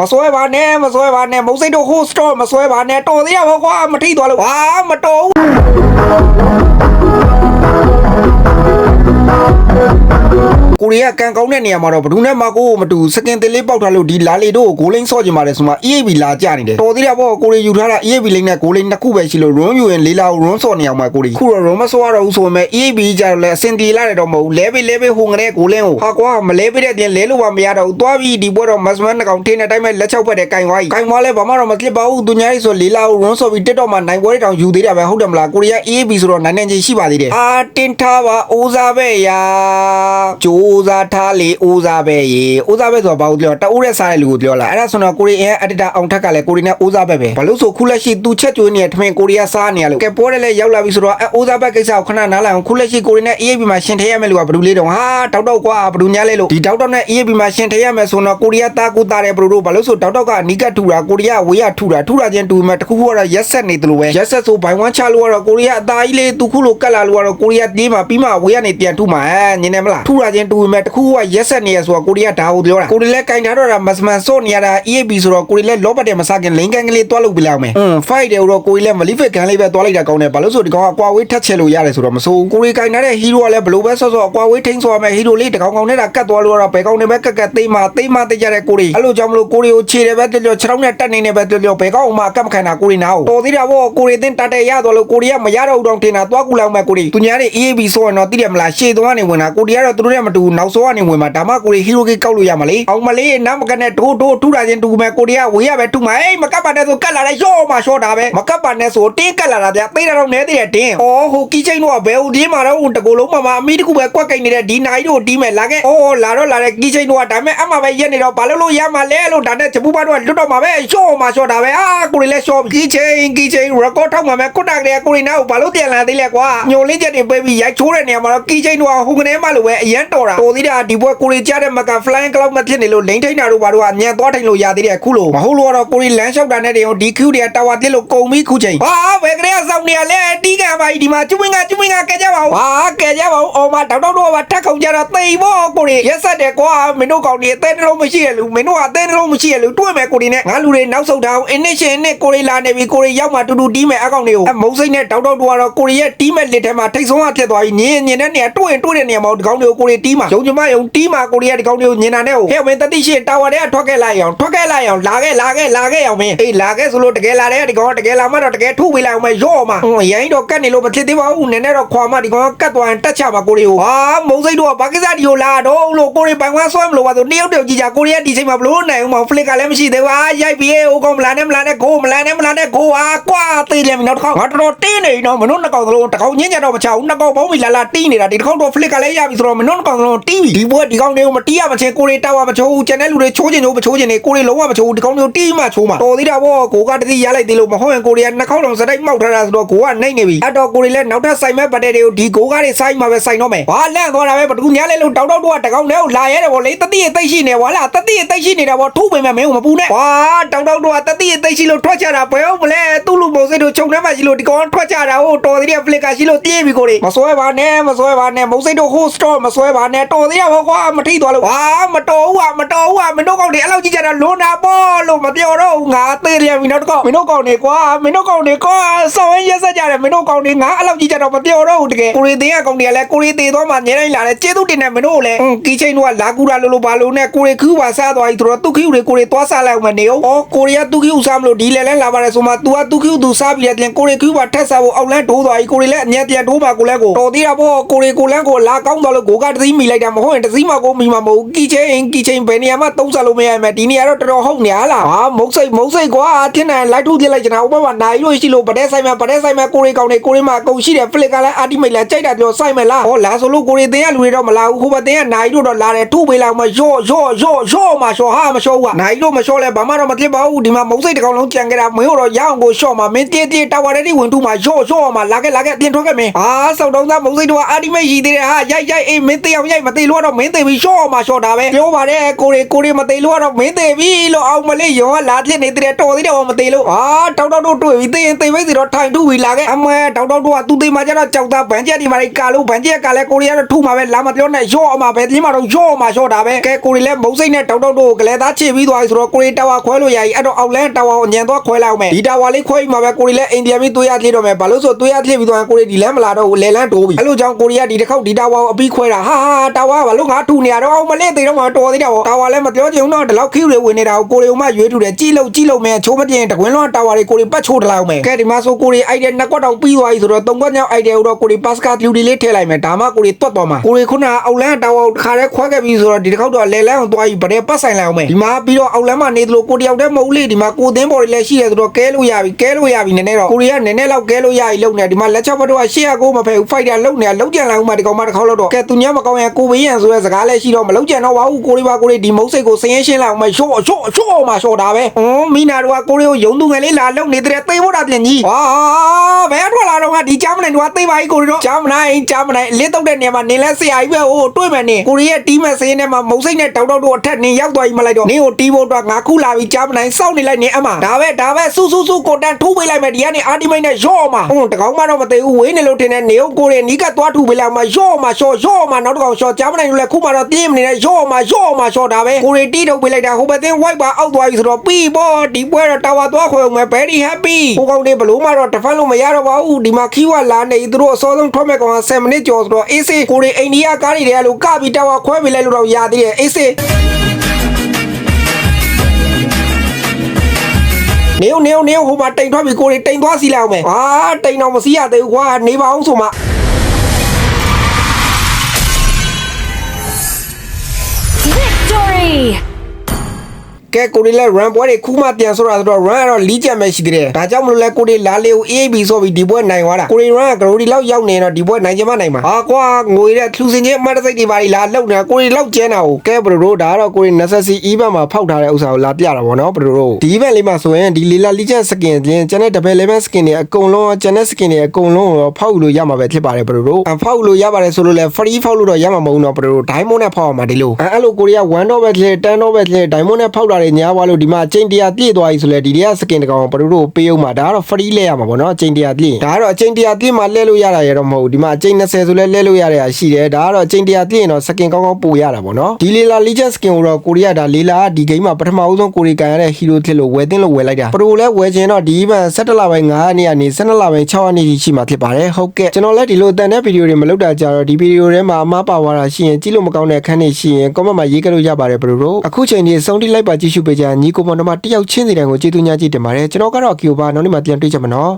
မစွဲပါနဲ့မစွဲပါနဲ့မုတ်စိတ်တို့ဟိုစတော့မစွဲပါနဲ့တော်သေးရပါကွာမထိသွားလို့ဟာမတော်ဘူး ကိုရီးယားကန်ကောင်းတဲ့နေရာမှာတော့ဘယ်သူနဲ့မှကိုမတူစကင်သေးလေးပေါက်ထားလို့ဒီလာလီတို့ကိုဂိုးလိန်ဆော့ကြပါတယ်ဆိုမှ EAB လာကြနေတယ်တော်သေးတာပေါ့ကိုရီးယူထားတာ EAB လိန်နဲ့ဂိုးလိန်နှစ်ခုပဲရှိလို့ run ယူရင်လေးလာကို run ဆော့နေအောင်မှာကိုရီးခုတော့ run မဆော့ရတော့ဘူးဆိုပေမဲ့ EAB ကြတော့လဲအစင်တီလာတယ်တော့မဟုတ်လဲပေးလဲပေးဟိုငရဲဂိုးလင်းကိုဟာကွာမလဲပေးတဲ့တင်လဲလို့ပါမရတော့ဘူးသွားပြီးဒီပွဲတော့မတ်စမန်နှကောင်ထင်းတဲ့အတိုင်းပဲလက်ချောက်ဖက်တဲ့ကင်ဝါကြီးကင်ဝါလဲဘာမှတော့မဖြစ်ပါဘူးသူညာကြီးဆိုလေးလာကို run ဆော့ပြီး TikTok မှာနိုင်ပွဲတောင်ယူသေးတာပဲဟုတ်တယ်မလားကိုရီးယား EAB ဆိုတော့နိုင်နိုင်ချင်းရှိပါသေးတယ်အာတင်ထားပါအိုးစားပဲရာကြိုးစားထားလေအိုးစားပဲရေအိုးစားပဲဆိုတာဘာလို့ပြောတအိုးတဲ့စားတဲ့လူကိုပြောလာအဲ့ဒါဆိုတော့ကိုရီးယားအက်ဒီတာအောင်ထက်ကလည်းကိုရီးနဲ့အိုးစားပဲပဲဘာလို့ဆိုခုလက်ရှိသူချက်ကျွေးနေတဲ့ထမင်းကိုရီးယားစားနေရလို့ကဲပေါ်တယ်လေရောက်လာပြီဆိုတော့အဲအိုးစားပဲကိစ္စကိုခဏနားလိုက်အောင်ခုလက်ရှိကိုရီးနဲ့ EAB မှာရှင်ထည့်ရမယ်လို့ကဘယ်လိုလေးတော့ဟာတောက်တော့ကွာဘယ်လိုညာလဲလို့ဒီတောက်တော့နဲ့ EAB မှာရှင်ထည့်ရမယ်ဆိုတော့ကိုရီးယားသားကူသားတယ်ဘယ်လိုတို့ဘာလို့ဆိုတောက်တော့ကအနီးကပ်ထူတာကိုရီးယားဝေးရထူတာထူတာချင်းတူမဲ့တခုခုကတော့ရက်ဆက်နေတယ်လို့ပဲရက်ဆက်ဆိုဘိုင်ဝမ်ချလို့ကတော့ကိုရီးယားအသားကြီးလေးသူခုလိုကတ်လာလို့ကတော့ကိုရီးယားတေးမှာပြီးမှဝေးရနေပြန်ထူမှာအဲညင်နေမလားထူတာချင်းတူမဲ့တခုခုကရက်ဆက်နေရဆိုတော့ကိုရီးယားဒါကိုပြောတာကိုရီးလဲကင်ထားတော့တာမစမန်စော့နေရတာ EAB ဆိုတော့ကိုရီးလဲလောပတ်တယ်မစားခင်လိန်ကန်ကလေးတွားလုပ်ပြလောက်မယ်อืม fight တယ်တော့ကိုရီးလဲမလီဖက်ကန်လေးပဲတွားလိုက်တာကောင်းတယ်ဘာလို့ဆိုဒီကောင်ကအကွာဝေးထက်ချဲလို့ရတယ်ဆိုတော့မစိုးဘူးကိုရီးကင်ထားတဲ့ဟီးရိုကလည်းဘလို့ပဲဆော့ဆော့အကွာဝေးထိန်းဆော့ရမယ်ဟီးရိုလေးတကောင်ကောင်နဲ့တာကတ်သွားလို့တော့ဘယ်ကောင်နဲ့ပဲကတ်ကတ်သိမ်းမှသိမ်းမှသိကြတဲ့ကိုရီးအဲ့လိုကြောင့်မလို့ကိုရီးကိုခြေတယ်ပဲတော်တော်ခြေထောက်နဲ့တက်နေနေပဲတော်တော်ဘယ်ကောင်မှအကတ်မခံတာကိုရီးနာကိုတော်သေးတာဗောကိုရီးတင်တတ်တဲ့ရသွားလို့ကိုရီးကမရတော့ဘူးတော့ထင်တာတွားကူလောက်မဲ့ကိုရီးသူညာတဲ့ EAB ဆိုရင်တော့သိတယ်မလားရှေ့သွားနေဝင်တာကိုရီးကတော့သူတို့နဲ့မတူဘူးနောက်ဆုံးကနေဝင်မှာဒါမှကိုရီးဟီးရိုကေကောက်လို့ရမှာလေအောင်မလေးနောက်မကနဲ့ဒိုးဒိုးထူတာချင်းတူမဲ့ကိုရီးကဝေးရပဲထူမှာအေးမကတ်ပါနဲ့ဆိုကတ်လာတဲ့ရော့မှာရှော့တာပဲမကတ်ပါနဲ့ဆိုတင်းကတ်လာတာဗျသိတာတော့နဲသေးတယ်တင်းဩဟိုကီချင်းတော့ဘယ်ဦးဒီမှာတော့တကူလုံးမှာအမီတကူပဲကွက်ကိတ်နေတဲ့ဒီနိုင်တို့တီးမဲ့လာခဲ့ဩလာတော့လာတဲ့ကီချင်းတော့ဒါမဲ့အမှပဲရက်နေတော့ဘာလို့လို့ရမှာလဲလို့ဒါနဲ့ချပူပါတော့လွတ်တော့မှာပဲရှော့မှာရှော့တာပဲအာကိုရီးလဲရှော့ကီချင်းကီချင်းရကော့ထောက်မှာမဲ့ကုတ်တာကလေးကိုရီးနာကိုဘာလို့ပြန်လာသေးလဲကွာညိုလင်းချက်တွေပေးပြီးရိုက်ချိုးတဲ့နေရာမှာတော့ကီချင်းတော့ဟိုကနေမှလို့ပဲအရန်တော်တာတော်သေးတာဒီဘွဲကိုရီးကြတဲ့မက flying cloud မဖြစ်နေလို့လိန်ထိန်တာတို့ဘာတို့ကအမြန်သွားထိုင်လို့ရသေးတယ်ခုလို့မဟုတ်လို့တော့ကိုရီးလမ်းလျှောက်တာနဲ့တည်းဒီ Q တွေကတာဝါတစ်လို့ကုံပြီးခုချိန်ဟာဘယ်ကလေးကစောင့်နေရလဲတီးကံပါဒီမှာကျွမင်းကကျွမင်းကကဲကြပါဦးဟာကဲကြပါဦးအော်မတောက်တောက်တော့ထက်ခုံကြတော့သိဖို့ကိုရီးရက်ဆက်တယ်ကွာမင်းတို့ကောင်တွေအသေးနှလုံးမရှိရလူမင်းတို့ကအသေးနှလုံးမရှိရလူတွေ့မယ်ကိုရီးနဲ့ငါလူတွေနောက်ဆုတ်တာအောင် initial နဲ့ကိုရီးလာနေပြီကိုရီးရောက်မှတူတူတီးမယ်အကောင့်တွေကိုအမုံစိတ်နဲ့တောက်တောက်တော့ကတော့ကိုရီးရဲ့တီးမဲ့လက်ထဲမှာထိတ်ဆုံးကဖြစ်သွားပြီးညင်ညင်တဲ့နေရာတွေ့ရင်တွေ့တဲ့နေရာမှာဒီကောင်တွေကိုကိုရီးတီးမှာယုံကြမယုံတီးမှာကိုရီးရဲ့ဒီကောင်တွေကိုညင်တာနဲ့ဟဲ့မင်းတတိရှိတာဝါတဲ့ထွက်ခဲ့လိုက်အောင်ထွက်ခဲ့လိုက်အောင်လာခဲ့လာခဲ့လာခဲ့အောင်မင်းအေးလာခဲ့ဆိုလို့တကယ်လာတဲ့ဒီကောင်ကတကယ်လာမှတော့တကယ်ထုတ်ပေးလိုက်အောင်မရော့မှာဟိုရိုင်းတော့ကတ်နေလို့မဖြစ်သေးပါဘူးနည်းနည်းတော့ခွာမှဒီကောင်ကကတ်သွားရင်တက်ချမှာကိုရီးကိုဟာမုံစိတ်တို့ကဘာကိစ္စဒီကိုလာတော့လို့ကိုရီးပိုင်ဝမ်းဆွဲမလို့ပါဆိုတယောက်တယောက်ကြည့်ကြကိုရီးရဲ့ဒီချိန်မှာဘလို့နိုင်အောင်မဖလစ်ကလည်းမရှိသေးဘူးဟာရိုက်ပြီးဟိုကောင်မလာနဲ့မလာနဲ့ကိုမလာနဲ့မလာနဲ့ကိုဟာကွာသေးတယ်မင်းတော့တစ်ခေါက်ငါတော်တော်တင်းနေနော်မင်းတို့နှစ်ကောင်သလုံးတစ်ခေါက်ညင်းကြတော့မချဘူးနှစ်ကောင်ပေါင်းပြီးလာလာတီးနေတာဒီတစ်ခေါက်တော့ဖလစ်ကလည်းရပြီဆိုတော့မင်းတို့နှစ်ကောင်သလုံးတီးပြီဒီဘွဲဒီကောင်တွေကိုမတီးရမချင်းကိုရီးတောက်ရမချိုးဘူးကျန်တဲ့လူတွေချိုးချင်ချိုးမချိုးချင်နေကိုရီးလုံးဝမချိုးဘူးဒီကောင်တွေကိုတီးမှချိုးမှာတော်သေးတာဗောကိုကတတိရလိုက်သေးလို့မဟုတ်ရင်ကိုရီးကနှစ်ခေါက်လုံးစတိုက်မောက်ထားတာဆိုတော့ကိုကနှိမ့်နေပြီအဲ့တော့ကိုရီးလည်းနောက်ထပ်ဆိုင်မဲ့ပတ်တဲ့တွေကိုဒီကိုကားတွေဆိုင်မှာပဲဆိုင်တော့မယ်ဘာလန့်သွားတာပဲဘတူညာလဲလို့တောက်တောက်တော့တကောင်တည်းကိုလာရဲတယ်ဗောလေတတိရသိရှိနေဗောလားတတိရသိရှိနေတာဗောထုပေမဲ့မင်းကိုမပူနဲ့ဟာတောက်တောက်တော့တတိရသိရှိလို့ထွက်ချတာဘယ်ဟုတ်မလဲသူ့လူပုံစံတို့ခြုံထဲမှာရှိလို့ဒီကောင်ထွက်ချတာဟိုတော်သေးတယ်ဖလစ်ကာရှိလို့ပြေးပြီကိုရီမစွဲပါနဲ့မစွဲပါနဲ့မုံစိတ်တို့ဟိုစတော့မစွဲပါနဲ့တော်သေးရဟောကွာမထိသွားလို့ဟာမတော်ဘူးဟာမတော်ဘူးဟာမင်းတို့ကောင်တွေအဲ့လောက်ကြီးကြတာလွန်တာပေါ့လို့မပြောတော့ဘူးငါသေးတယ်မင်းတို့ကောင်မင်းတို့ကောင်တွေကွာမင်းတို့ကောင်တွေကွာစောင်းရင်ရက်ဆက်ကြတယ်မင်းတို့ကောင်တွေငါအဲ့လောက်ကြီးကြတော့မပြောတော့ဘူးတကယ်ကိုရီသေးကကောင်တွေကလည်းကိုရီသေးသွားမှညတိုင်းလာတယ်ကျေးဇူးတင်တယ်မင်းတို့လည်းကီချင်းတို့ကလာကူတာလို့လို့ဘာလို့နဲ့ကိုရီခူးပါစားသွားပြီသူတို့သူခူးတွေကိုရီသွားစားလိုက်အောင်မနေအောင်အော်ကိုရီကသူခူးစားမလို့ဒီလဲလဲလာပါတယ်ဆိုမှ तू ကသူခူးသူစားပြီးတဲ့တင်ကိုရီခူးပါထက်စားဖို့အောက်လန်းဒိုးသွားပြီကိုရီလည်းအညက်ပြန်ဒိုးပါကိုလည်းကိုတော်သေးတာပေါ့ကိုရီကိုလန်းကိုလာကောင်းသွားလို့ကိုကတသိမိလိုက်တာမဟုတ်ရင်တသိမကိုမိမှာမဟုတ်ကီချင်းကီချင်းဘယ်နေရာမှာသုံးစားလို့မရမယ်ဒီနေရာတော့တော်တော်ဟုတ်နေလားဟာမုတ်စိတ်မုတ်စိတ်ကွာထင်းနိုင်လိုက်ထုတ်ပြလိုက်ချင်တာဥပမာနိုင်လို့ရှိလို့ဗတဲ့ဆိုင်မှာဗတဲ့ဆိုင်မှာကိုရီကောင်းနေကိုရီမှာအကုန်ရှိတယ်ဖလစ်ကလည်းအာတိမိတ်လာကြိုက်တာပြောဆိုင်မလားဟောလာဆိုလို့ကိုရီတင်ရလူတွေတော့မလာဘူးဟိုဘတင်ကနိုင်တို့တော့လာတယ်ထုတ်ပေးလိုက်မှရော့ရော့ရော့ရော့မှာရှော့ဟာမရှော့ဘူးကနိုင်တို့မရှော့လဲဘာမှတော့မဖြစ်ပါဘူးဒီမှာမုတ်စိတ်တစ်ကောင်လုံးကြံခဲ့တာမင်းတို့တော့ရအောင်ကိုရှော့မှာမင်းတေးတေးတာဝါရဲတိဝင်တူမှာရော့ရော့မှာလာခဲ့လာခဲ့အပြင်ထွက်ခဲ့မင်းဟာစောက်တုံးသားမုတ်စိတ်တို့ကအာတိမိတ်ရှိသေးတယ်ဟာရိုက်ရိုက်အေးမင်းတေးအောင်ရိုက်မသေးလို့ကတော့မင်းသေးပြီရှော့မှာရှော့တာပဲပြောပါတယ်ကိုရီကိုရီမသေးလို့ကတော့မင်းသေးပြီလို့အောင်မလေးရောလာဖြစ်နေတဲ့တော်သေးတယ်မသေးလို့အာတောက်တောက်တို့တွေ့ပြီသေးရင်သေးပဲစီတော့ထိုင်ထူပြီလာခဲ့အမဲတောက်တောက်တို့ကသူသေးမှကျတော့ကြောက်သားဗန်ကျက်ဒီမှာကာလို့ဗန်ကျက်ကလည်းကိုရီကတော့ထူမှာပဲလာမပြောနဲ့ရှော့အမှာပဲဒီမှာတော့ရှော့မှာရှော့တာပဲကဲကိုရီလည်းမုံစိတ်နဲ့တောက်တောက်တို့ကလေးသားချစ်ပြီးသွားပြီဆိုတော့ကိုရီတာဝါခွဲလို့ရည်အဲ့တော့အောက်လန်းတာဝါကိုညံသွားခွဲလိုက်အောင်မယ်ဒီတာဝါလေးခွဲပြီးမှာပဲကိုရီလည်းအိန္ဒိယပြီးသွေးရသေးတော့မယ်ဘာလို့ဆိုသွေးရသေးပြီးသွားရင်ကိုရီဒီလမ်းမလာတော့ဘူးလေလန်းတိုးပြီအဲ့လိုကြောင့်ကိုရီကဒီတစ်ခေါက်ဒီတာဝါကိုအပြီးခွဲတာဟာဟာတာဝါဘာလို့ငါထူနေရတော့အောင်မလေးသေးတော့မှတော်သေးတယ်ဗောတာဝါလည်းမပြောချင်ဘူးတော့ဒီလောက်ခိတွေဝင်နေတာကိုကိုရီကမှရွေးထူတယ်ကြည့်လို့ကြည့်လို့မယ်ချိုးမတင်တကွင်းလွှမ်းတာဝါတွေကိုရီပတ်ချိုးတလိုက်အောင်မယ်ကဲဒီမှာဆိုကိုရီအိုက်တဲ့နှစ်ကွက်တော့ပြီးသွားပြီဆိုတော့သုံးကွက်ညောင်းအိုက်တဲ့ကိုတော့ကိုရီပတ်စကာလူဒီလေးထည့်လိုက်မယ်ဒါမှကိုရီတွတ်သွားမှာကိုရီခုနအောက်လန်းတာဝါကိုတစ်ခါတည်းခွဲခဲ့ပြီဆိုတော့ဒီတစ်ခေါက်တော့လေလန်းကိုသွားပြီးဗတဲ့ပတ်ဆိုင်လိုက်အောင်မယ်ဒီမှာပြီးတော့အောက်လန်းမှာနေသလိုကိုတယောက်တည်းမဟုတ်လေဒီမှာကိုသင်းပေါ်တွေလည်းရှိတယ်ဆိုတော့ကဲလို့ရပြီကဲလို့ရပြီနည်းနည်းတော့ကိုရီကနည်းနည်းလောက်ကဲလို့ရပြီလုံနေဒီမှာလက်ချောက်ဘတ်တော့ရှေ့ကကိုမဖဲဘူးဖိုက်တာလုံနေတာလုံကြံလိုက်အောင်မှဒီကောင်မတစ်ခေါက်လောက်တော့ကဲသူညမကောင်းရင်ကိုဘေးရန်ဆိုတဲ့စကားလည်းရှိတော့မလုံကြံတော့ပါဘူးကိုရီပါကိုရီဒီမုတ်စိတ်ကိုစရင်ရှင်းလိုက်အောင်မှရှော့ရှော့ရှော့မှရှော့တာပဲဟွန်းမိနာတို့ကကိုရီကိုယုံသူငယ်လေးလာလုံနေတဲ့သိဖို့တာပြင်ကြီးဟာဘယ်ထွက်လာတော့ကဒီချမ်းမနိုင်တို့ကသိပါ යි ကိုရီတော့ချမ်းမနိုင်ချမ်းမနိုင်လစ်တော့တဲ့နေရာမှာနေလဲဆရာကြီးပဲဟိုတွေ့မယ်နေကိုရီရဲ့တီးမဲ့စရင်ထဲမှာမုတ်စိတ်နဲ့တောက်တောက်တို့အထက်နေရောက်သွားပြီမလိုက်တော့နင်းကိုတီးဖို့တော့ငါခုလာပြီချမ်းမနိုင်စောင့်နေလိုက်နေအမဒါပဲဒါပဲစူးစူးစူးကိုတန်ထိုးပေးလိုက်မယ်ဒီကနေအာဒီမိတ်နဲ့ရော့မှာဟွန်းတကောင်မှတော့မသိဘူးဝေးနေလို့တင်တဲ့နေကိုရီနီးကသွားထူပေးလိုက်မှာရော့မှာရှော့ရော့မှာနောက်တစ်ကောင်ရှော့ချမ်းမနိုင်လို့လဲခုမှတော့ပြေးမနေနဲ့ရော့မှာရော့မှာရှော့တာပဲကိုရီတီးထုတ်ပေးလိုက်တာဟိုဘက်သင်းဝိုက်ပါအောက်သွားပြီဆိုတော့ပြီးပေါ့ဒီပွဲတော့တာဝါသွားခွဲအောင်မယ် very happy ဟိုကောင်တွေဘလို့မှတော့တဖန်လို့မရတော့ပါဘူးဒီမှာခီးဝလာနေသူတို့အစောဆုံးထွက်မဲ့ကောင်က7မိနစ်ကျော်ဆိုတော့အေးစေးကိုရီအိန္ဒိယကားတွေတဲလို့ကပြီးတာဝါခွဲပေးလိုက်လို့တော့ရသေးတယ်အေးစေးနေနေနေဟိုမှာတိမ်ထွက်ပြီကိုရီတိမ်သွားစီလိုက်အောင်မယ်ဟာတိမ်တော့မစီရသေးဘူးကွာနေပါအောင်ဆိုမှ Three. ကဲကိုရီလည်း run ပွဲတွေခုမှပြန်ဆိုတော့ဆိုတော့ run ကတော့လီးကြံမဲ့ရှိသေးတယ်ဒါကြောင့်မလို့လဲကိုရီလာလေးကို AAB ဆိုပြီးဒီပွဲနိုင်သွားတာကိုရီ run ကဂရိုဒီလောက်ရောက်နေတော့ဒီပွဲနိုင်ချင်မှနိုင်မှာဟာကွာငွေတဲ့သူစင်ချင်းအမတ်တစိတ်တွေပါလီလာလောက်နေတာကိုရီလောက်ကျဲတာကိုကဲဘရိုတို့ဒါကတော့ကိုရီ necessary event မှာဖောက်ထားတဲ့ဥစ္စာကိုလာပြတာဗောနော်ဘရိုတို့ဒီ event လေးမှာဆိုရင်ဒီလီလာလီးကြံ skin ချင်းကျန်တဲ့ double level skin တွေအကုန်လုံးကျန်တဲ့ skin တွေအကုန်လုံးကိုဖောက်လို့ရမှာပဲဖြစ်ပါတယ်ဘရိုတို့အဖောက်လို့ရပါတယ်ဆိုလို့လဲ free ဖောက်လို့တော့ရမှာမဟုတ်တော့ဘရိုတို့ diamond နဲ့ဖောက်အောင်မှာဒီလိုအဲ့လိုကိုရီက1တော့ပဲလေ10တော့ပဲလေ diamond နဲ့ဖောက်တာတွေညားသွားလို့ဒီမှာအချိန်တရာပြည့်သွားပြီဆိုလဲဒီတွေက skin တကောင်ဘရိုတို့ပေးအောင်မှာဒါကတော့ free လဲရမှာပေါ့နော်အချိန်တရာပြည့်ဒါကတော့အချိန်တရာပြည့်မှာလဲလို့ရတာရတော့မဟုတ်ဘူးဒီမှာအချိန်20ဆိုလဲလဲလို့ရတဲ့အရှိတယ်ဒါကတော့အချိန်တရာပြည့်ရင်တော့ skin ကောင်းကောင်းပို့ရတာပေါ့နော်ဒီလေလာ legend skin ကိုတော့ကိုရီးယားဒါလေလာကဒီ game မှာပထမဦးဆုံးကိုရီကန်ရတဲ့ hero ဖြစ်လို့ဝယ်တင်လို့ဝယ်လိုက်တာပရိုလဲဝယ်ခြင်းတော့ဒီ event 17လပိုင်း9ရက်နေ့ကနေ12လပိုင်း6ရက်နေ့ထိရှိမှာဖြစ်ပါတယ်ဟုတ်ကဲ့ကျွန်တော်လည်းဒီလိုတန်တဲ့ဗီဒီယိုတွေမလုပ်တာကြတော့ဒီဗီဒီယိုထဲမှာအမှားပါသွားတာရှိရင်ကြည့်လို့မကောင်းတဲ့အခန်းတွေရှိရင် comment မှာရေးခဲ့လို့ရပါတယ်ဘရိုတို့အခုချိန်ဒီစုံတိလိုက်ပါကြည့်ရှုပေးကြညီကိုပေါ်တော့မှတယောက်ချင်းစီတိုင်းကိုကျေးဇူးများကြည့်တင်ပါတယ်ကျွန်တော်ကတော့ Kyo ပါနောက်နေ့မှပြန်တွေ့ကြမှာနော်